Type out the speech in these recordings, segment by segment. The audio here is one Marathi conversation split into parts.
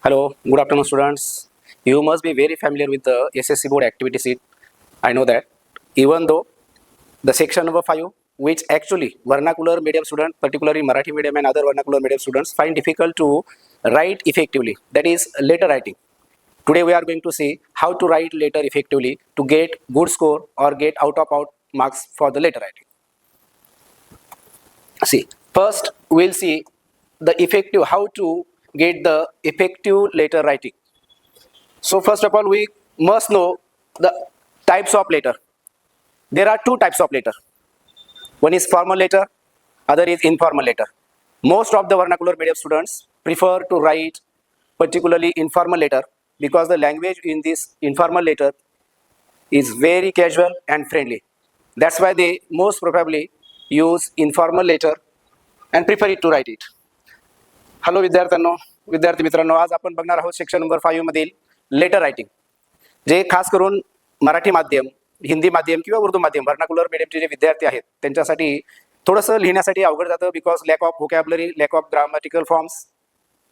Hello, good afternoon, students. You must be very familiar with the SSC board activity sheet. I know that. Even though the section number five, which actually vernacular medium student, particularly Marathi medium and other vernacular medium students, find difficult to write effectively. That is letter writing. Today we are going to see how to write letter effectively to get good score or get out of out marks for the letter writing. See, first we'll see the effective how to get the effective letter writing. So first of all, we must know the types of letter. There are two types of letter. One is formal letter, other is informal letter. Most of the vernacular medium students prefer to write particularly informal letter because the language in this informal letter is very casual and friendly. That's why they most probably use informal letter and prefer it to write it. Hello विद्यार्थ्यांनो. विद्यार्थी मित्रांनो आज आपण बघणार आहोत सेक्शन नंबर फाईव्ह मधील लेटर रायटिंग जे खास करून मराठी माध्यम हिंदी माध्यम किंवा उर्दू माध्यम व्हर्नाकुलर मिडियमचे जे विद्यार्थी आहेत त्यांच्यासाठी थोडंसं लिहिण्यासाठी अवघड जातं because lack of vocabulary lack of grammatical forms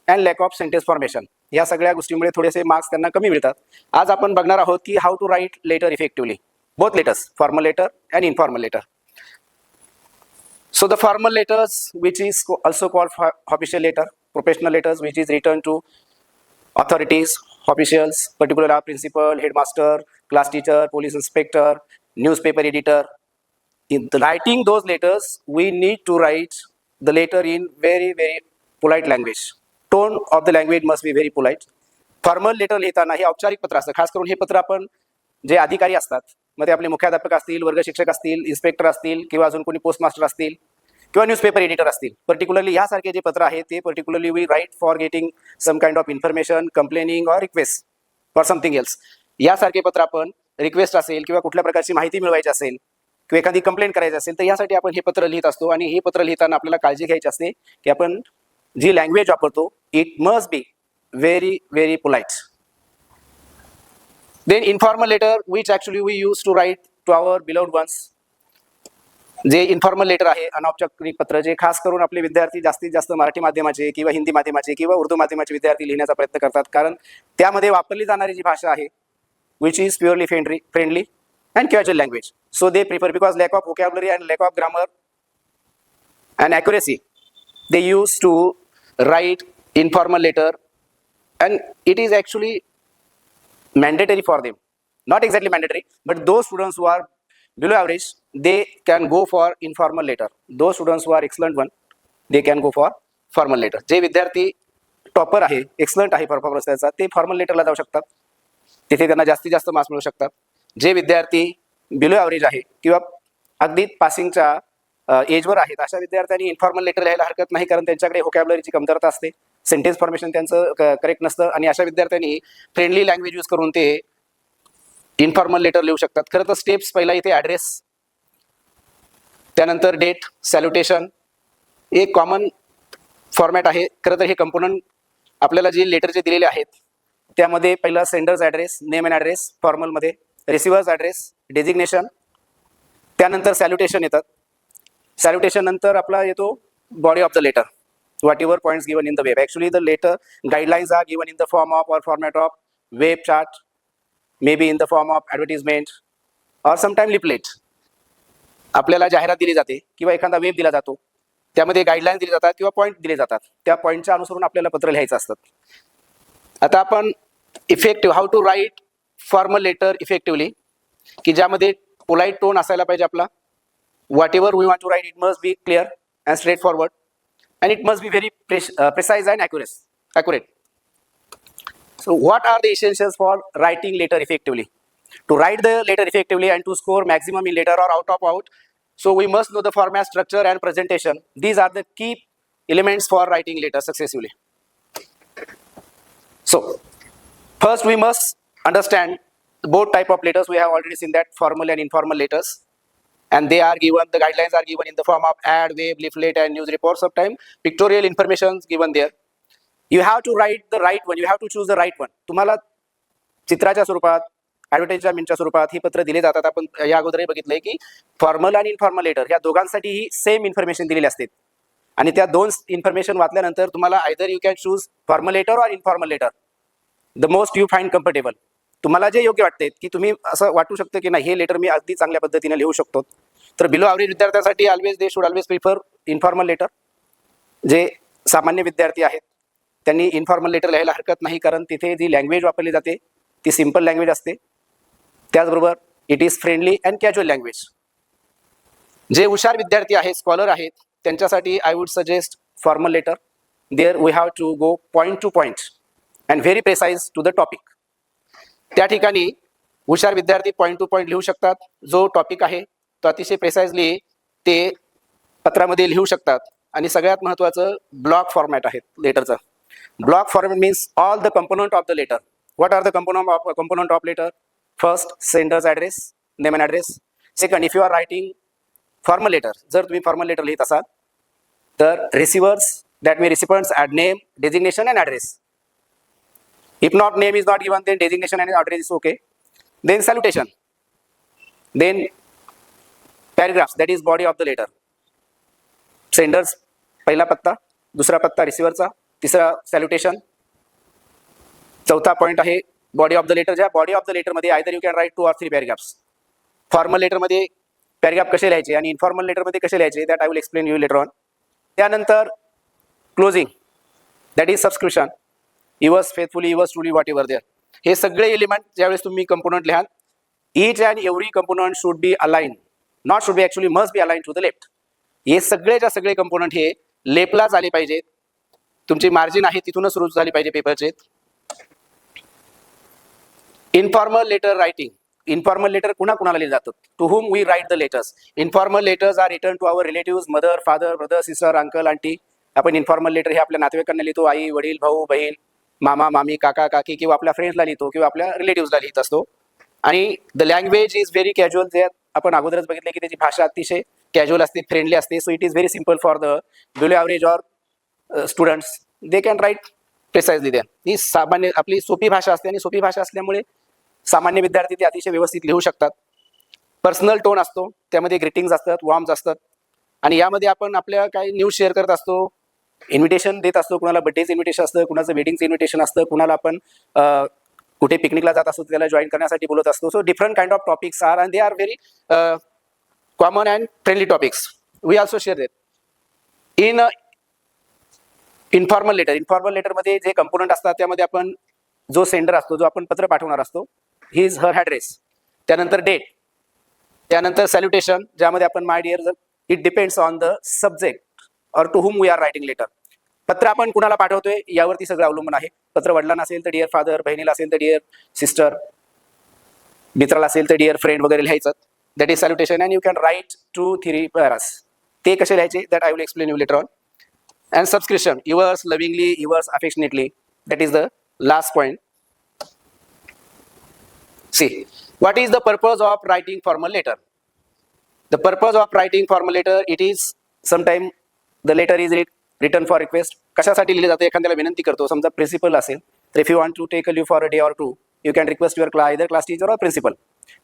and lack of sentence formation या सगळ्या गोष्टीमुळे थोडेसे मार्क्स त्यांना कमी मिळतात. आज आपण बघणार आहोत की how to write letter effectively both letters formal letter and informal letter So the formal letters, which is co- also called for official letter, professional letters, which is written to authorities, officials, particular law principal, headmaster, class teacher, police inspector, newspaper editor. In the writing those letters, we need to write the letter in very, very polite language. Tone of the language must be very polite. Formal letter लिहिताना हे औपचारिक पत्र असतं खास करून हे पत्र आपण जे अधिकारी असतात मग ते आपले मुख्याध्यापक असतील वर्ग शिक्षक असतील इन्स्पेक्टर असतील किंवा अजून कोणी पोस्ट मास्टर असतील किंवा न्यूजपेपर एडिटर असतील. पर्टिक्युलरली यासारखे जे पत्र आहे ते particularly we write for getting some kind of information complaining or request for something else यासारखे पत्र आपण रिक्वेस्ट असेल किंवा कुठल्या प्रकारची माहिती मिळवायची असेल किंवा एखादी कंप्लेंट करायची असेल तर यासाठी आपण हे पत्र लिहित असतो आणि हे पत्र लिहिताना आपल्याला काळजी घ्यायची असते की आपण जी लँग्वेज वापरतो it must be very very polite then informal letter which actually we use to write to our beloved ones. जे इन्फॉर्मल लेटर आहे अनौपचारिक पत्र जे खास करून आपले विद्यार्थी जास्तीत जास्त मराठी माध्यमाचे किंवा हिंदी माध्यमाचे किंवा उर्दू माध्यमाचे विद्यार्थी लिहिण्याचा प्रयत्न करतात. कारण त्यामध्ये वापरली जाणारी जी भाषा आहे which is purely friendly friendly and casual language so they prefer because lack of vocabulary and lack of grammar and accuracy they use to write informal letter and it is actually mandatory for them not exactly mandatory but those students who are below average they can go for informal later those students who are excellent one they can go for formal letter जे विद्यार्थी टॉपर आहे एक्सलंट आहे परफॉर्मन्स त्याचा ते फॉर्मल लेटरला जाऊ शकतात तिथे त्यांना जास्तीत जास्त मार्क्स मिळू शकतात जे विद्यार्थी बिलो ॲव्हरेज आहे किंवा अगदी पासिंगच्या एजवर आहेत अशा विद्यार्थ्यांनी इन्फॉर्मल लेटर लिहायला हरकत नाही कारण त्यांच्याकडे व्होकॅबलरीची कमतरता असते सेंटेन्स फॉर्मेशन त्यांचं करेक्ट नसतं आणि अशा विद्यार्थ्यांनी फ्रेंडली लँग्वेज यूज करून ते इन्फॉर्मल लेटर लिहू शकतात. खरं तर स्टेप्स पहिला इथे ॲड्रेस त्यानंतर डेट सॅल्युटेशन एक कॉमन फॉर्मॅट आहे. खरं तर हे कंपोनंट आपल्याला जे लेटर जे दिलेले आहेत त्यामध्ये पहिला sender's address name and address फॉर्मलमध्ये receiver's address designation त्यानंतर सॅल्युटेशन येतात. सॅल्युटेशन नंतर आपला येतो body of the letter what points points given in the web actually the letter guidelines given given in the form of or of of web maybe maybe in the form of sometime leaflet. Sometime आपल्याला जाहिरात दिली जाते किंवा एखादा वेब दिला जातो. त्यामध्ये गाईडलाईन दिली जातात किंवा पॉईंट दिले जातात. त्या पॉईंटच्या अनुसरून आपल्याला पत्र लिहायचं असतात आता आपण effective how to write formal letter effectively की ज्यामध्ये पोलाईट टोन असायला पाहिजे आपला. Whatever we want to write it must be clear and straightforward and it must be very pre uh, precise and accurate. accurate. So what are the essentials for writing letter effectively? To write the letter effectively and to score maximum in letter or out of out, so we must know the format structure and presentation. These are the key elements for writing letter successfully. So first we must understand both type of letters. We have already seen that formal and informal letters. And they are given, the guidelines are given in the form of ad, web, leaflet and news reports of time. Pictorial information is given there. You have to write the right one you have to choose the right one. तुम्हाला चित्राच्या स्वरूपात ॲडव्हर्टाईजमेंटच्या स्वरूपात ही पत्र दिले जातात. आपण या अगोदरही बघितलंय की फॉर्मल आणि इन्फॉर्मल लेटर या दोघांसाठीही सेम इन्फॉर्मेशन दिलेली असते. आणि त्या दोन इन्फॉर्मेशन वाचल्यानंतर तुम्हाला either you can choose formal letter or informal letter the most you find comfortable तुम्हाला जे योग्य वाटते की तुम्ही असं वाटू शकतं की नाही हे लेटर मी अगदी चांगल्या पद्धतीने लिहू शकतो. तर बिलो आवरी विद्यार्थ्यांसाठी always they should always prefer informal letter जे सामान्य विद्यार्थी आहेत. त्यांनी इन्फॉर्मल लेटर लिहायला हरकत नाही कारण तिथे जी लँग्वेज वापरली जाते ती सिंपल लँग्वेज असते. त्याचबरोबर it is friendly and casual language जे हुशार विद्यार्थी आहेत स्कॉलर आहेत त्यांच्यासाठी I would suggest formal letter there we have to go point to point and very precise to the topic त्या ठिकाणी हुशार विद्यार्थी पॉईंट टू पॉईंट लिहू शकतात. जो टॉपिक आहे तो अतिशय प्रेसाइजली ते पत्रामध्ये लिहू शकतात. आणि सगळ्यात महत्त्वाचं ब्लॉक फॉर्मॅट आहे लेटरचं block format means all the component of the letter what are the component of component of letter first sender's address name and address second if you are writing formal letter जर तुम्ही फॉर्मल लेटर लिहित असाल तर receiver's that me recipient's ad name designation and address If not, name is not given, then designation and address is okay. Then salutation. Then paragraphs, that is body of the letter sender's पहिला पत्ता दुसरा पत्ता रिसिव्हरचा तिसरा सॅल्युटेशन चौथा पॉईंट आहे बॉडी ऑफ द लेटर ज्या body of the लेटरमध्ये either you can write two or three paragraphs formal लेटरमध्ये paragraph कसे लिहायचे आणि इन्फॉर्मल लेटरमध्ये कसे लिहायचे that I will explain you later on त्यानंतर closing that is subscription yours faithfully yours truly whatever there हे सगळे एलिमेंट ज्यावेळेस तुम्ही कंपोनंट लिहाल each and every component should be align not should be actually must be align to the left हे सगळेच्या सगळे कंपोनंट हे लेपलाच आले पाहिजेत. तुमची मार्जिन आहे तिथूनच सुरू झाली पाहिजे पेपरचे informal letter writing informal letter कुणा कुणाला लिहिले जातात to whom we write the letters informal letters are written to our relative mother father brother sister uncle aunty आपण इन्फॉर्मल लेटर हे आपल्या नातेवाईकांना लिहितो आई वडील भाऊ बहीण. मामा मामी काका काकी किंवा आपल्या फ्रेंड्सला लिहितो किंवा आपल्या रिलेटिव्हला लिहित असतो. आणि the language is very casual जे आपण अगोदरच बघितले की त्याची भाषा अतिशय कॅज्युअल असते फ्रेंडली असते. So it is very simple for the below average or students they can write precisely द्या ही सामान्य आपली सोपी भाषा असते आणि सोपी भाषा असल्यामुळे सामान्य विद्यार्थी ते अतिशय व्यवस्थित लिहू शकतात. पर्सनल टोन असतो. त्यामध्ये ग्रीटिंग्स असतात वॉर्म्स असतात. आणि यामध्ये आपण आपल्या काही न्यूज शेअर करत असतो. इन्व्हिटेशन देत असतो कुणाला बड्डेचं इन्व्हिटेशन असतं कुणाचं वेडिंगचं इन्व्हिटेशन असतं कुणाला आपण कुठे पिकनिकला जात असतो त्याला जॉईन करण्यासाठी बोलत असतो. So different kind of topics are and they are very common and friendly topics we also share देत इन इन्फॉर्मल लेटर इन्फॉर्मल लेटरमध्ये जे कंपोनंट असतात त्यामध्ये आपण जो सेंडर असतो जो आपण पत्र पाठवणार असतो ही इज हर ॲड्रेस त्यानंतर डेट त्यानंतर सॅल्युटेशन ज्यामध्ये आपण my dear it depends on the subject or to whom we are writing letter पत्र आपण कुणाला पाठवतोय यावरती सगळं अवलंबून आहे. पत्र वडिलांना असेल तर डिअर फादर बहिणीला असेल तर डिअर सिस्टर मित्राला असेल तर डिअर फ्रेंड वगैरे लिहायचं. That is salutation and you can write two three paras ते कसे लिहायचे? That I will explain you later on and subscription yours lovingly yours affectionately that is the last point. See what is the purpose of writing formal letter? The purpose of writing formal letter it is sometime the letter is writ written for request कशासाठी लिहिले जाते? एखाद्याला विनंती करतो. समजा प्रिन्सिपल असेल तर if you want to take a leave for a day or two you can request your क्ला इधर क्लास टीचर ऑर प्रिन्सिपल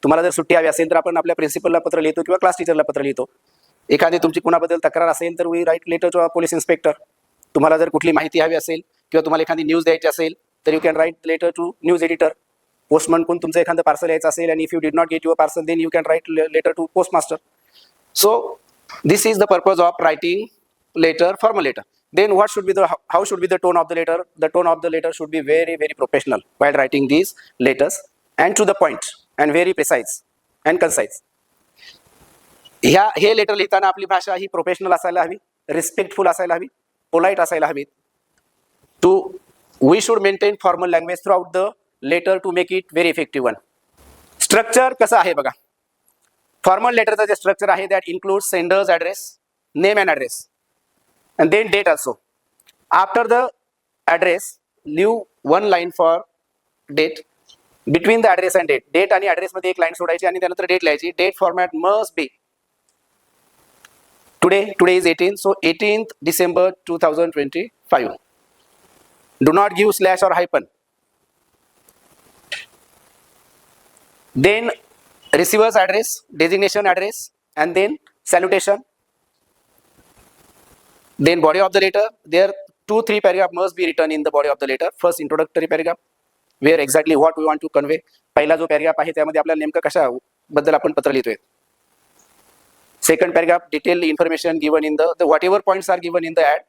तुम्हाला जर सुट्टी हवी असेल तर आपण आपल्या प्रिन्सिपलला पत्र लिहितो किंवा क्लास टीचरला पत्र लिहितो. एखादी तुमची कुणाबद्दल तक्रार असेल तर we write letter to police inspector तुम्हाला जर कुठली माहिती हवी असेल किंवा तुम्हाला एखादी न्यूज द्यायची असेल तर you can write letter to news editor postman कोण तुमचं एखादं पार्सल यायचं असेल आणि if you did not get your parcel then you can write letter to postmaster so this is the purpose of writing letter formal letter then what should be the how should be the tone of the letter the tone of the letter should be very very professional while writing these letters and to the point and very precise and concise ह्या हे लेटर लिहिताना आपली भाषा ही प्रोफेशनल असायला हवी रिस्पेक्टफुल असायला हवी पोलाईट असायला हवी to we should maintain formal language through the letter to make it very effective one structure कसं आहे बघा फॉर्मल लेटरचं जे स्ट्रक्चर आहे that include sender's address name and address and then date also. After the address leave one line for date. Between the address and date. Date आणि address मध्ये एक लाईन सोडायची आणि त्यानंतर डेट लिहायची. Date format must be today today is eighteen so eighteenth December two thousand twenty five do not give slash or hyphen then receiver's address designation address and then salutation Then body of the letter, there two, three paragraph must be written in the body of the letter. First introductory paragraph, where exactly what we want to convey. पहिला जो पॅरेग्राफ आहे त्यामध्ये आपल्याला नेमकं कशा बद्दल आपण पत्र लिहितोय second paragraph detail information given in the whatever points are given in the ad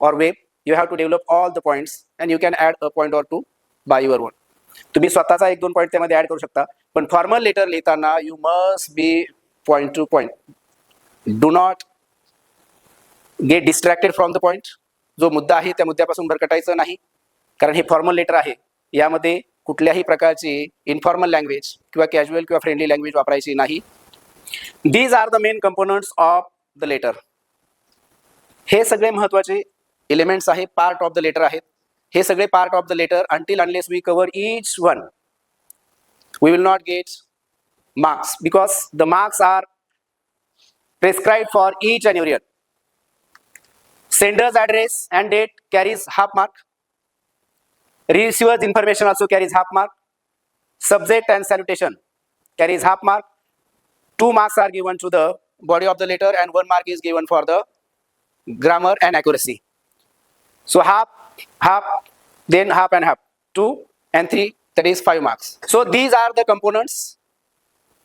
or web you have to develop all the points and you can add a point or two by your own तुम्ही स्वतःचा एक दोन पॉईंट त्यामध्ये ॲड करू शकता पण फॉर्मल लेटर लिहिताना you must be point to point do not get distracted from the point जो मुद्दा आहे त्या मुद्द्यापासून भरकटायचं नाही. कारण हे फॉर्मल लेटर आहे. यामध्ये कुठल्याही प्रकारची इन्फॉर्मल लँग्वेज किंवा कॅज्युअल किंवा फ्रेंडली लँग्वेज वापरायची नाही. These are the main components of the letter हे सगळे महत्त्वाचे एलिमेंट्स आहे पार्ट ऑफ द लेटर आहेत. हे सगळे part of the letter until unless we cover each one we will not get marks because the marks are prescribe for each and every sender's address and date carries half mark. Receiver's information also carries half mark. Subject and salutation carries half mark. Two marks are given to the body of the letter and one mark is given for the grammar and accuracy. So half half then half and half. Two and three that is five marks. So these are the components.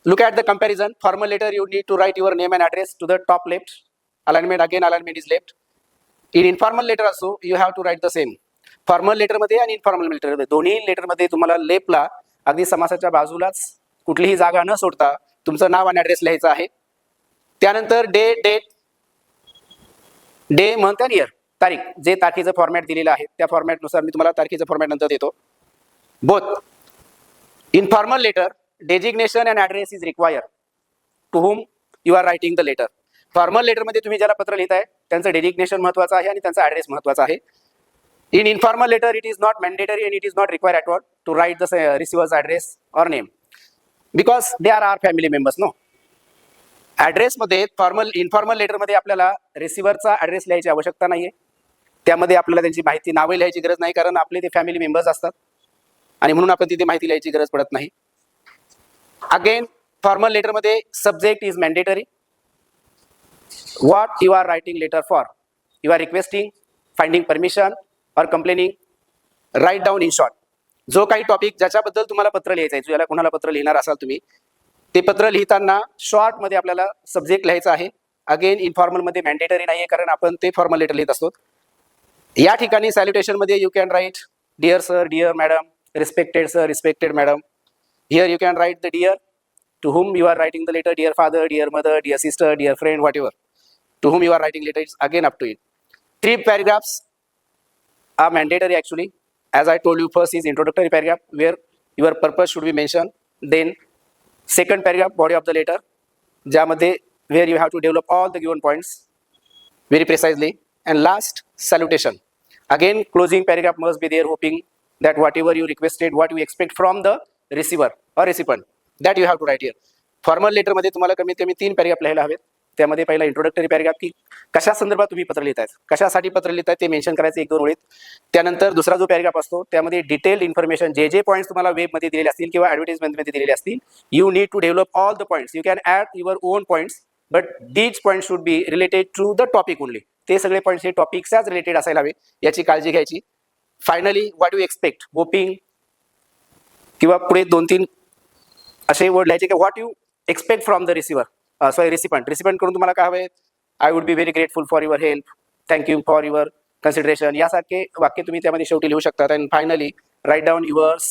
Look at the comparison. Formal letter you need to write your name and address to the top left. Alignment again alignment is left in informal letter असो you have to write the same formal लेटरमध्ये आणि इन्फॉर्मल लेटरमध्ये दोन्ही लेटरमध्ये तुम्हाला लेपला अगदी समासाच्या बाजूलाच कुठलीही जागा न सोडता तुमचं नाव आणि ॲड्रेस लिहायचं आहे. त्यानंतर day date day month and year तारीख. जे तारखेचं फॉर्मॅट दिलेलं आहे त्या फॉर्मॅटनुसार मी तुम्हाला तारखेचं फॉर्मॅट नंतर देतो. Both informal letter designation and address is require to whom you are writing the letter formal लेटरमध्ये तुम्ही ज्याला पत्र लिहिताय त्यांचं डेडिग्नेशन महत्वाचं आहे आणि त्यांचा ॲड्रेस महत्त्वाचा आहे. In informal letter it is not mandatory and it is not require at all to write the receiver's address or name because they are our family members no ॲड्रेसमध्ये formal informal लेटरमध्ये आपल्याला रिसिव्हरचा ॲड्रेस लिहायची आवश्यकता नाही आहे त्यामध्ये आपल्याला त्यांची माहिती नावे लिहायची गरज नाही कारण आपले ते फॅमिली मेंबर्स असतात. आणि म्हणून आपण तिथे माहिती लिहायची गरज पडत नाही. Again formal लेटरमध्ये subject is mandatory what you are writing letter for. You are requesting finding permission or complaining. Write down in short. जो काही टॉपिक ज्याच्याबद्दल तुम्हाला पत्र लिहायचं आहे ज्याला कोणाला पत्र लिहिणार असाल तुम्ही ते पत्र लिहिताना शॉर्टमध्ये आपल्याला सब्जेक्ट लिहायचा आहे. अगेन इन्फॉर्मलमध्ये मॅन्डेटरी नाही आहे कारण आपण ते फॉर्मल लेटर लिहित असतो. या ठिकाणी सॅल्युटेशनमध्ये you can write dear sir dear madam respected sir respected madam here you can write the dear to whom you are writing the letter dear father dear mother dear sister dear friend what whatever. to whom you are writing letter it's again up to it three paragraphs are mandatory actually as i told you first is introductory paragraph where your purpose should be mentioned then second paragraph body of the letter ज्यामध्ये where you have to develop all the given points very precisely and last salutation again closing paragraph must be there hoping that whatever you requested what you expect from the receiver or recipient that you have to write here formal लेटरमध्ये तुम्हाला कमीत कमी तीन पॅरेग्राफ लिहायला हवेत त्यामध्ये पहिला इंट्रोडक्टरी पॅरेग्राफ की कशा संदर्भात तुम्ही पत्र लिहित आहेत कशासाठी पत्र लिहिताय ते मेन्शन करायचं एक दोन ओळीत. त्यानंतर दुसरा जो पॅरेग्राफ असतो त्यामध्ये डिटेल इन्फॉर्मेशन जे जे पॉईंट्स तुम्हाला वेबमध्ये दिलेले असतील किंवा ॲडव्हर्टाइजमेंटमध्ये दिलेले असतील you need to develop all the points you can add your own points but these point should be related to the topic only ते सगळे पॉईंट्स हे टॉपिक्सच्याच रिलेटेड असायला हवे याची काळजी घ्यायची. Finally what you expect hoping किंवा पुढे दोन तीन असे वर्ड लिहायचे की what you expect from the receiver sorry recipient recipient करून तुम्हाला काय हवे I would be very grateful for your help thank you for your consideration यासारखे वाक्य तुम्ही त्यामध्ये शेवटी लिहू शकता and finally write down yours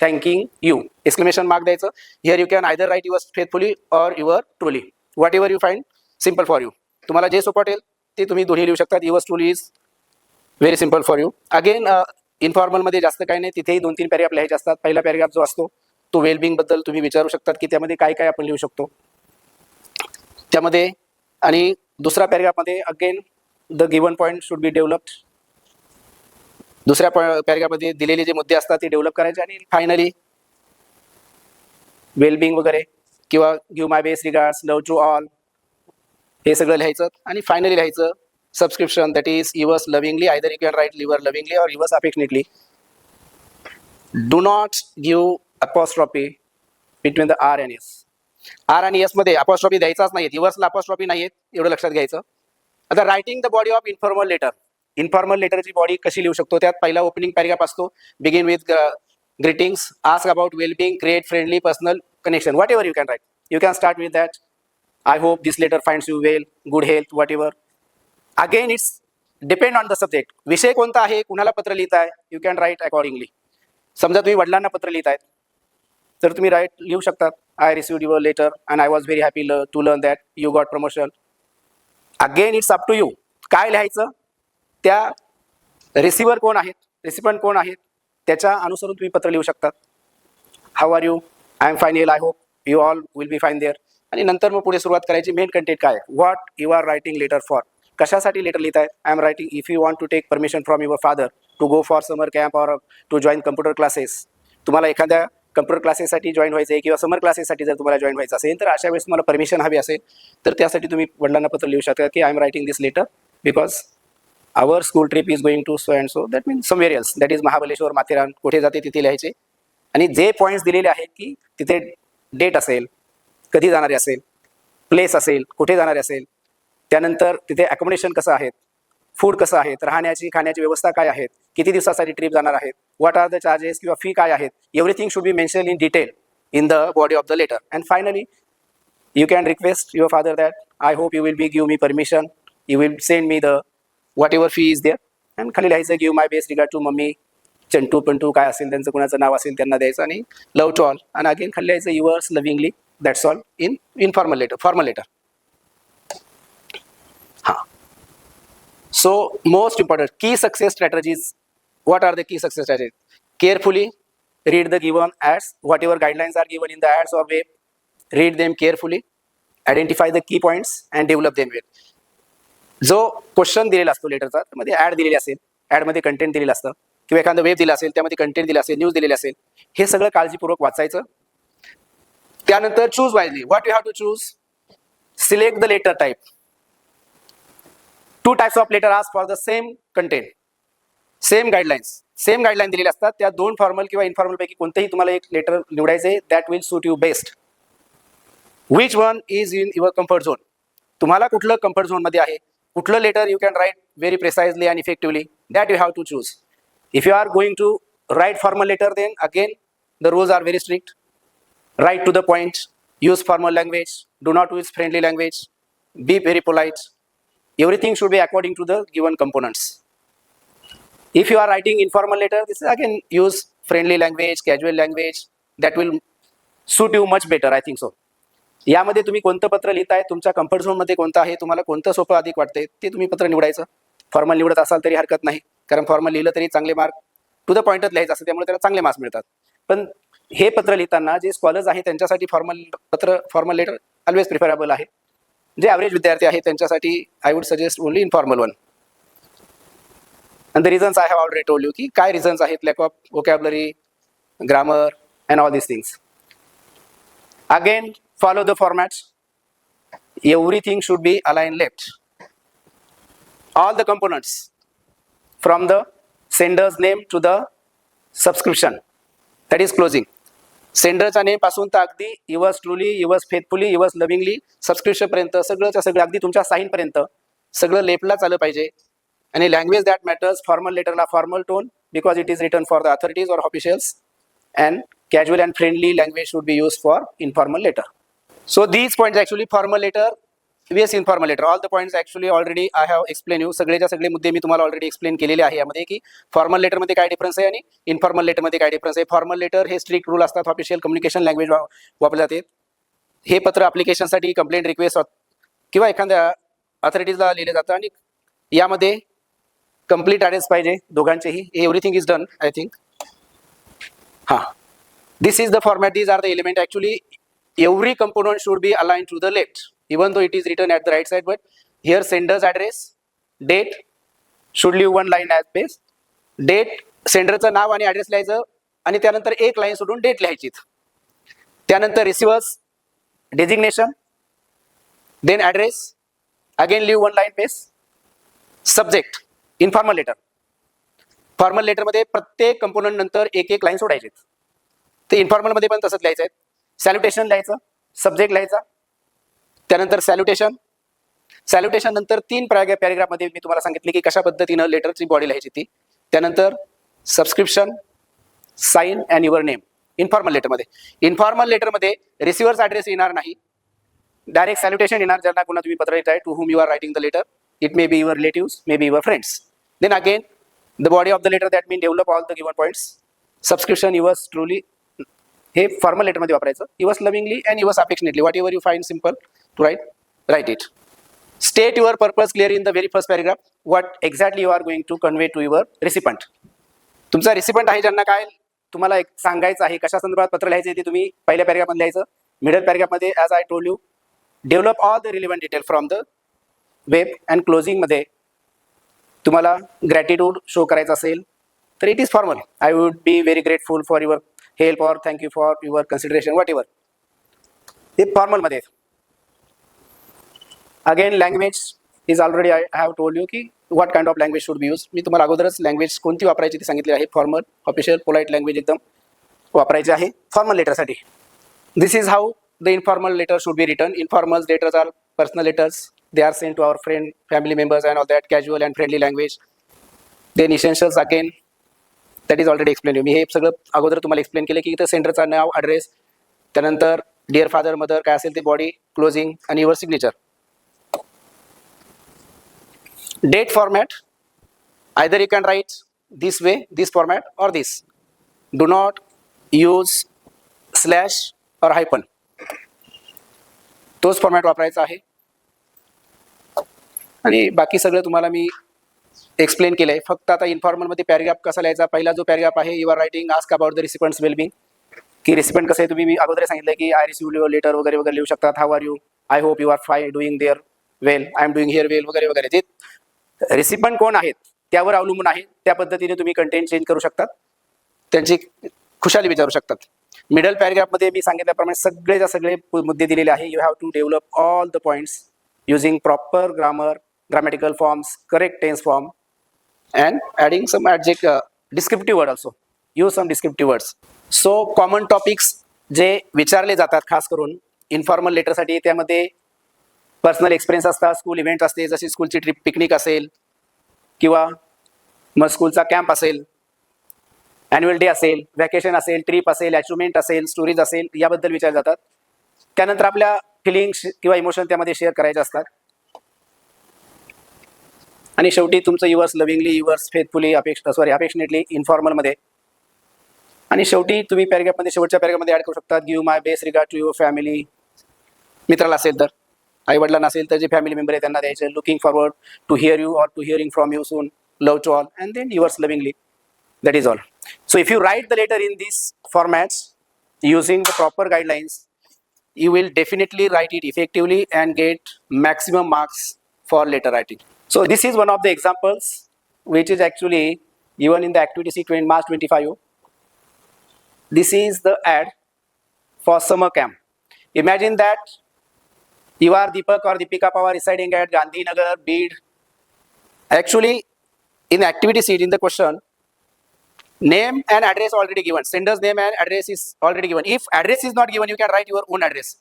thanking you exclamation mark द्यायचं. Here you can either write yours faithfully or your truly whatever ever you find simple for you तुम्हाला जे सोपं वाटेल ते तुम्ही दोन्ही लिहू शकतात. Yours truly is very simple for you again इन्फॉर्मलमध्ये जास्त काही नाही. तिथेही दोन तीन पॅरेग्राफ लिहायचे असतात. पहिला पॅरेग्राफ जो असतो तो वेलबिंगबद्दल तुम्ही विचारू शकतात की त्यामध्ये काय काय आपण लिहू शकतो. त्यामध्ये आणि दुसऱ्या पॅरेग्राफमध्ये again the given point should be developed दुसऱ्या पॅरेग्राफमध्ये दिलेले जे मुद्दे असतात ते डेव्हलप करायचे आणि फायनली वेलबिंग वगैरे किंवा give my best regards love to all हे सगळं लिहायचं. आणि फायनली लिहायचं subscription that is yours lovingly either you can write lover lovingly और yours affectionately do not give apostrophe between the R and S R आणि एसमध्ये अपॉस्ट्रॉफी द्यायचाच नाही रिव्हर्सला अपॉस्ट्रॉफी नाही एवढं लक्षात घ्यायचं. आता writing the body of informal letter informal लेटरची body कशी लिहू शकतो? त्यात पहिला ओपनिंग पॅरेग्राफ असतो. Begin with greetings ask about wellbeing create friendly personal connection whatever you can write you can start with that I hope this letter finds you well good health whatever again it's depend on the subject विषय कोणता आहे? कुणाला पत्र लिहित आहे यू कॅन राईट अकॉर्डिंगली समजा तुम्ही वडिलांना पत्र लिहित आहेत तर तुम्ही राईट लिहू शकतात. I receive your letter and I was very happy to learn that you got promotion again it's up to you काय लिहायचं? त्या रिसिव्हर कोण आहेत? रिसिपंट कोण आहेत? त्याच्या अनुसरून तुम्ही पत्र लिहू शकतात. How are you I am fine I hope you all will be fine there आणि नंतर मग पुढे सुरुवात करायची मेन कंटेंट काय? What you are writing letter for कशासाठी लेटर लिहित आहे I am writing if you want to take permission from your father to go for summer camp or to join computer classes तुम्हाला एखाद्या कम्प्युटर क्लासेससाठी जॉईन व्हायचं आहे किंवा समर क्लासेससाठी जर तुम्हाला जॉईन व्हायचं असेल तर अशा वेळेस तुम्हाला परमिशन हवी असेल तर त्यासाठी तुम्ही वडिलांना पत्र लिहू शकता की I am writing this letter because our school trip is going to so and so that means somewhere else that is Mahabaleshwar Matheran कुठे जाते तिथे लिहायचे. आणि जे पॉईंट्स दिलेले आहेत की तिथे डेट असेल कधी जाणारे असेल प्लेस असेल कुठे जाणारे असेल त्यानंतर तिथे अकोमोडेशन कसं आहे फूड कसं आहे राहण्याची खाण्याची व्यवस्था काय आहेत किती दिवसासाठी ट्रिप जाणार आहेत व्हॉट आर द चार्जेस किंवा फी काय आहेत everything should be mention in detail in the body of the letter and finally you can request your father that I hope you will be give me permission you will send me the whatever fee is there and खाली लिहायचं give my best regard to mummy Chantu Pantu काय असेल त्यांचं कुणाचं नाव असेल त्यांना द्यायचं आणि लव टू ऑल आणि अगेन खाली लिहायचं yours lovingly that's all in informal letter formal letter So most important key success strategies. what are the key success strategies? Carefully read the given ads, whatever guidelines are given in the ads or web, read them carefully, identify the key points and develop them well. जो क्वेश्चन दिलेला असतो लेटरचा त्यामध्ये ॲड दिलेली असेल ॲडमध्ये कंटेंट दिलेलं असतं किंवा एखादं वेब दिलं असेल त्यामध्ये कंटेंट दिलं असेल न्यूज दिलेली असेल हे सगळं काळजीपूर्वक वाचायचं त्यानंतर choose wisely what you have to choose select the letter type two types of letter आज for the same content same guidelines same guideline दिलेले असतात. त्या दोन फॉर्मल किंवा इन्फॉर्मल पैकी कोणतेही तुम्हाला एक लेटर निवडायचे that will suit you best which one is in your comfort zone तुम्हाला कुठलं कम्फर्ट झोनमध्ये आहे? कुठलं letter you can write very precisely and effectively that you have to choose if you are going to write formal letter then again the rules are very strict right to the point use formal language do not use friendly language be very polite everything should be according to the given components. If you are writing informal letter this is again use friendly language casual language that will suit you much better i think so. यामध्ये तुम्ही कोणतं पत्र लिहिताय तुमच्या कम्फर्ट झोनमध्ये कोणतं आहे तुम्हाला कोणतं सोपं अधिक वाटतंय ते तुम्ही पत्र निवडायचं फॉर्मल निवडत असाल तरी हरकत नाही कारण फॉर्मल लिहिलं तरी चांगले मार्क टू द पॉईंटच लिहायचं असतं त्यामुळे त्याला चांगले मार्क्स मिळतात. पण हे पत्र लिहिताना जे स्कॉलर्स आहे त्यांच्यासाठी फॉर्मल पत्र फॉर्मल लेटर ऑलवेज प्रिफरेबल आहे. जे ॲव्हरेज विद्यार्थी आहेत त्यांच्यासाठी I would suggest only informal one and the reasons I have already told you की काय रिझन्स आहेत lack of vocabulary grammar and all this things again follow the formats everything should be align left all the components from the sender's name to the subscription that is closing. सेंडरचा नेमपासून तर अगदी yours truly yours faithfully yours lovingly subscription पर्यंत सगळंच्या सगळं अगदी तुमच्या साईन पर्यंत सगळं लेपला चाललं पाहिजे. आणि language that matters formal लेटरला formal tone because it is written for the authorities or officials and casual and friendly language should be use for informal letter so these point actually formal letter yes informal letter all the points actually already I have explain you सगळेच्या सगळे मुद्दे मी तुम्हाला ऑलरेडी एक्सप्लेन केलेले आहे यामध्ये की फॉर्मल लेटरमध्ये काय डिफरन्स आहे आणि इन्फॉर्मल लेटरमध्ये काय डिफरन्स आहे. फॉर्मल लेटर हे स्ट्रिक्ट रूल असतात. ऑफिशियल कम्युनिकेशन लँग्वेज वापरले जाते. हे पत्र अप्लिकेशनसाठी कंप्लेंट रिक्वेस्ट किंवा एखाद्या अथॉरिटीजला लिहिले जातं आणि यामध्ये कंप्लीट ॲड्रेस पाहिजे दोघांचेही. Everything is done I think हां. This is the format these are the element actually every component should be align to the left even though it is written at the right side but here sender's address date should leave one line as base. Date सेंडरचं नाव आणि ॲड्रेस लिहायचं आणि त्यानंतर एक लाईन सोडून डेट लिहायची. त्यानंतर receiver's designation then address again leave one line base subject informal letter formal लेटरमध्ये प्रत्येक कंपोनंट नंतर एक एक लाईन सोडायची. ते इन्फॉर्मलमध्ये पण तसंच लिहायचं आहे. सॅल्युटेशन लिहायचं सब्जेक्ट लिहायचा त्यानंतर सॅल्युटेशन सॅल्युटेशन नंतर तीन पॅरेग्राफमध्ये मी तुम्हाला सांगितले की कशा पद्धतीनं लेटरची बॉडी लिहायची ती. त्यानंतर subscription sign and your name informal लेटरमध्ये informal लेटरमध्ये रिसिव्हर्स ॲड्रेस येणार नाही. डायरेक्ट सॅल्युटेशन येणार ज्यांना कोणा तुम्ही पत्र लिहित आहे to whom you are writing the letter it may be your relatives may be your friends then again the body of the letter that mean develop all the given points subscription yours truly हे फॉर्मल लेटरमध्ये वापरायचं. Yours lovingly and yours affectionately whatever you fine simple to write write it state your purpose clear in the very first paragraph. What exactly you are going to convey to your recipient. तुमचा रिसिपंट आहे ज्यांना काय तुम्हाला एक सांगायचं आहे कशा संदर्भात पत्र लिहायचे ते तुम्ही पहिल्या पॅरेग्राफमध्ये लिहायचं. Middle पॅरेग्राफमध्ये as I told you develop all the relevant detail from the web and क्लोजिंगमध्ये तुम्हाला ग्रॅटिट्यूड शो करायचा असेल तर it is formal I would be very grateful for your help or thank you for your consideration whatever ते फॉर्मलमध्ये again language is already I have told you की what kind of language should be use मी तुम्हाला अगोदरच लँग्वेज कोणती वापरायची ती सांगितली आहे. फॉर्मल ऑफिशियल पोलाईट लँग्वेज एकदम वापरायची आहे. Formal लेटरसाठी this is how the informal letter should be written informal letters are personal letters they are send to our friend family members and all that casual and friendly language then essentials again that is already explain मी हे सगळं अगोदर तुम्हाला एक्सप्लेन केलं की इथं सेंटरचा नाव ॲड्रेस त्यानंतर डिअर फादर मदर काय असेल ते बॉडी क्लोजिंग आणि your signature date format. Either you can write this way this format or this. Do not use slash or hyphen. तोच फॉर्मॅट वापरायचा आहे. आणि बाकी सगळं तुम्हाला मी एक्सप्लेन केलंय. फक्त आता इन्फॉर्मलमध्ये पॅरेग्राफ कसा लिहायचा? पहिला जो पॅरेग्राफ आहे you are writing ask about the recipient's wellbeing की रिसिपंट कसं आहे? तुम्ही मी अगोदर सांगितलं की आय रिसिव्ह युअर लेटर वगैरे वगैरे लिहू शकतात. How are you I hope you are fine doing there well I am doing here well वगैरे वगैरे. जे रिसिपंट कोण आहेत? त्यावर अवलंबून आहे त्या पद्धतीने तुम्ही कंटेंट चेंज करू शकतात. त्यांची खुशाली विचारू शकतात. मिडल पॅरेग्राफमध्ये मी सांगितल्याप्रमाणे सगळेच्या सगळे मुद्दे दिलेले आहे you have to develop all the points using proper grammar grammatical forms correct tense form and adding some adject descriptive word also use some descriptive words so common topics जे विचारले जातात खास करून इन्फॉर्मल लेटरसाठी त्यामध्ये पर्सनल एक्सपिरियन्स असतात स्कूल इव्हेंट असते जशी स्कूलची ट्रिप पिकनिक असेल किंवा मग स्कूलचा कॅम्प असेल ॲन्युअल डे असेल व्हॅकेशन असेल ट्रिप असेल अचिव्हमेंट असेल स्टोरीज असेल याबद्दल विचारले जातात. त्यानंतर आपल्या फिलिंग्स किंवा इमोशन त्यामध्ये शेअर करायचे असतात. आणि शेवटी तुमचं yours lovingly yours faithfully affect sorry affectionately इन्फॉर्मलमध्ये आणि शेवटी तुम्ही पॅरेग्राफमध्ये शेवटच्या पॅरेग्राफमध्ये ॲड करू शकता give my best regard to your family मित्राला असेल तर. आई वडिलांना असेल तर जे फॅमिली मेंबर आहे त्यांना द्यायचे looking forward to hear you or to hearing from you soon love to all and then yours lovingly that is all so if you write the letter in these formats using the proper guidelines you will definitely write it effectively and get maximum marks for letter writing so this is one of the examples which is actually given in the activity sheet 20 march 25 this is the ad for summer camp imagine that you are Deepak or Deepika Pawar residing at Gandhinagar Beed actually in activity sheet in the question name and address already given sender's name and address is already given if address is not given you can write your own address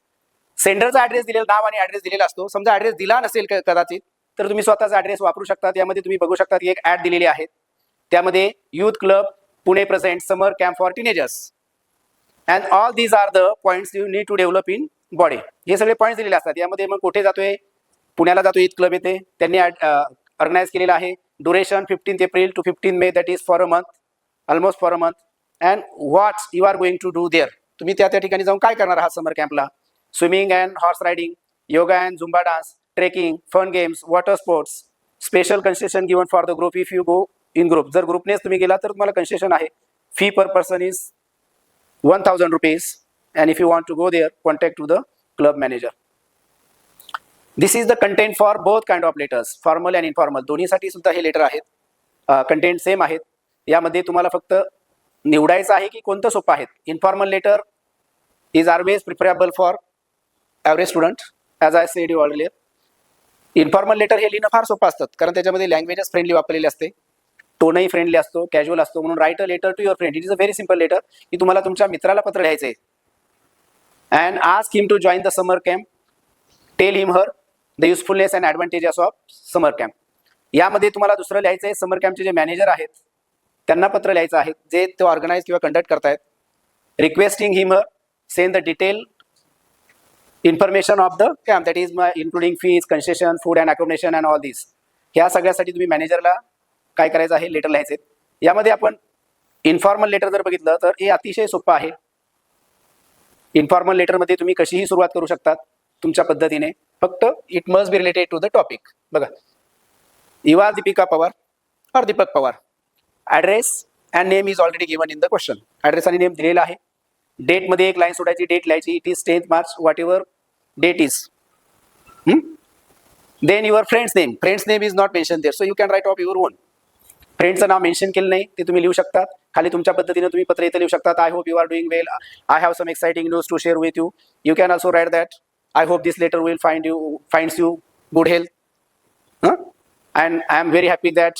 सेंडरचा address दिलेला नाव आणि ऍड्रेस दिलेला असतो. समजा ऍड्रेस दिला नसेल कदाचित तर तुम्ही स्वतःचा ऍड्रेस वापरू शकता. त्यामध्ये तुम्ही बघू शकता की एक ऍड दिलेली आहे. त्यामध्ये youth club Pune present summer camp for teenagers and all these are the points you need to develop in body. हे सगळे पॉईंट्स दिलेले असतात. यामध्ये मग कुठे जातोय? पुण्याला जातो ईद क्लब येते. त्यांनी ऑर्गनाईज केलेलं आहे. Duration fifteen April to fifteen May that is for a month almost for a month and what you are going to do there तुम्ही त्या त्या ठिकाणी जाऊन काय करणार आहात summer कॅम्पला swimming and horse riding yoga and zumba dance trekking fun games water sports special concession given for the group if you go in group जर ग्रुपनेच तुम्ही गेला तर तुम्हाला कन्सेशन आहे. Fee per person is one thousand rupees and if you want to go there contact to the club manager this is the content for both kind of letters formal and informal दोन्हीसाठी सुद्धा हे लेटर आहेत. कंटेंट सेम आहेत. यामध्ये तुम्हाला फक्त निवडायचं आहे की कोणतं सोपं आहेत informal letter is always preferable for average student as I said you already informal letter हे लिहिणं फार सोपं असतात कारण त्याच्यामध्ये लँग्वेजेस फ्रेंडली वापरलेली असते. टोनही फ्रेंडली असतो कॅज्युअल असतो. म्हणून write a letter to your friend it is a very simple letter की तुम्हाला तुमच्या मित्राला पत्र लिहायचं आहे and ask him to join the summer camp tell him her the usefulness and advantages of summer camp यामध्ये तुम्हाला दुसरं लिहायचं आहे समर कॅम्पचे जे मॅनेजर आहेत त्यांना पत्र लिहायचं आहे जे ते ऑर्गनाईज किंवा कंडक्ट करतायत. Requesting him send the detail information of the camp that is including fees concession food and accommodation and all this ह्या सगळ्यासाठी तुम्ही मॅनेजरला काय करायचं आहे लेटर लिहायचे यामध्ये आपण इन्फॉर्मल लेटर जर बघितलं तर हे अतिशय सोपं आहे. इन्फॉर्मल लेटरमध्ये तुम्ही कशीही सुरुवात करू शकतात तुमच्या पद्धतीने. फक्त it must be related to the topic बघा. यू आर दीपिका पवार और Deepak Pawar address and name is already given in the question address आणि नेम दिलेला आहे. डेटमध्ये एक लाईन सोडायची डेट लिहायची. It is tenth March whatever date is then your friend's name friend's name is not mention there so you can write of your own फ्रेंडचं नाव मेन्शन केलं नाही ते तुम्ही लिहू शकतात. खाली तुमच्या पद्धतीने तुम्ही पत्र इथे लिहू शकतात. I hope you are doing well I have some exciting news to share with you you can also write that I hope this letter will find you finds you good health and I am very happy that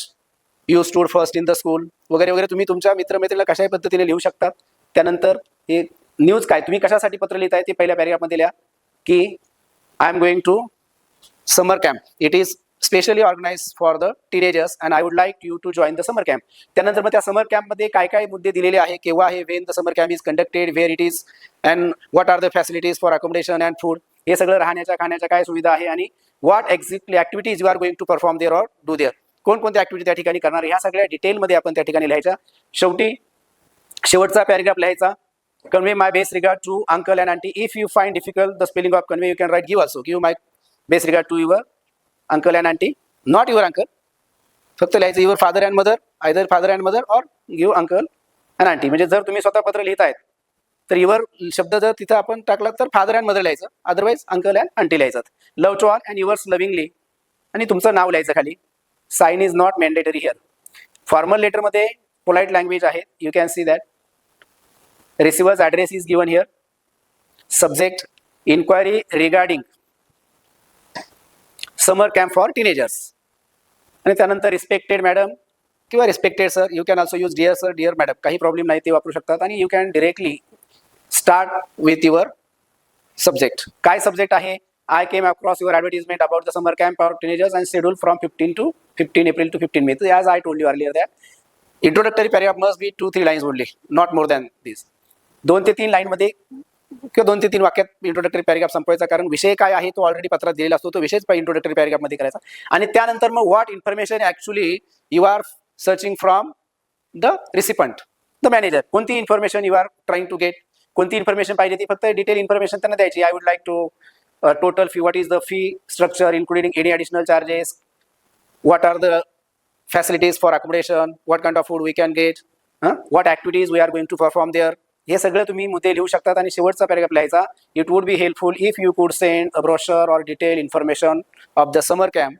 you stood first in the school वगैरे वगैरे तुम्ही तुमच्या मित्रमैत्रीला कशाही पद्धतीने लिहू शकतात. त्यानंतर हे न्यूज काय? तुम्ही कशासाठी पत्र लिहित आहे ते पहिल्या पॅरेग्राफमध्ये लिहा की I am going to summer camp it is specially organise for the teenagers and I would like you to join the summer camp त्यानंतर मग त्या समर कॅम्पमध्ये काय काय मुद्दे दिलेले आहे? केव्हा आहे when the summer camp is conducted where it is and what are the facilities for accommodation and food हे सगळं राहण्याच्या खाण्याच्या काय सुविधा आहे? आणि what exactly activities you are going to perform there or do there कोणकोणत्या ॲक्टिव्हिटी त्या ठिकाणी करणार? ह्या सगळ्या डिटेलमध्ये आपण त्या ठिकाणी लिहायच्या. शेवटी शेवटचा पॅरेग्राफ लिहायचा. Convey my best regard to uncle and aunty if you find difficult the spelling of convey you can write give also give my best regard to your uncle and aunty not your uncle फक्त लिहायचं your father and mother either father and mother or your uncle and aunty म्हणजे जर तुम्ही स्वतः पत्र लिहित आहेत तर युअर शब्द जर तिथं आपण टाकला तर फादर अँड मदर लिहायचं. अदरवाईज अंकल अँड आंटी लिहायचं. Love to all and yours lovingly आणि तुमचं नाव लिहायचं खाली. Sign is not mandatory here formal लेटरमध्ये polite language आहे. You can see that receiver's address is given here subject enquiry regarding summer camp for teenagers आणि त्यानंतर रिस्पेक्टेड मॅडम किंवा respected sir you can also use dear sir dear madam काही प्रॉब्लेम नाही ते वापरू शकतात. आणि you can directly start with your subject काय सब्जेक्ट आहे? I came across your advertisement about the summer camp for teenagers and schedule from fifteen to fifteen April to fifteen May as I told you earlier that introductory paragraph must be two three lines only not more than this दोन ते तीन लाईनमध्ये किंवा दोन ते तीन वाक्यात इंट्रोडक्टरी पॅरेग्राफ संपवायचा कारण विषय काय आहे तो ऑलरेडी पत्रात दिलेला असतो तो विषयच इंट्रोडक्टरी पॅरेग्राफमध्ये करायचा. आणि त्यानंतर मग what information actually you are searching from the recipient the manager कोणती information you are trying to get कोणती इन्फॉर्मेशन पाहिजे ती फक्त डिटेल इन्फॉर्मेशन त्यांना द्यायची. I would like to total fee what is the fee structure including any additional charges what are the facilities for accommodation, what kind of food we can get, huh? what activities we are going to perform there. हे सगळं तुम्ही मुद्दे लिहू शकतात आणि शेवटचा पॅरेग्राफ लिहायचा. It would be helpful if you could send a brochure or detail information of the summer camp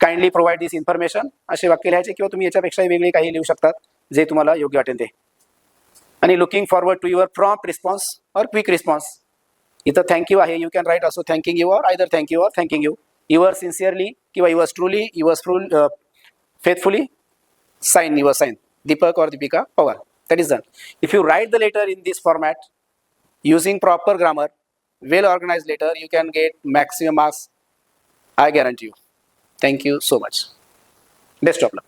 kindly provide this information असे वाक्य लिहायचे किंवा तुम्ही याच्यापेक्षाही वेगळे काही लिहू शकतात जे तुम्हाला योग्य वाटेल ते. आणि looking forward to your prompt response or quick response इथं थँक्यू आहे. You can write also thanking you or either thank you or thanking you your sincerely किंवा yours truly yours full sign sign your sign Deepak or Deepika Pawar. That is done if you write the letter in this format using proper grammar well organized letter you can get maximum marks i guarantee you. Thank you so much. Best of luck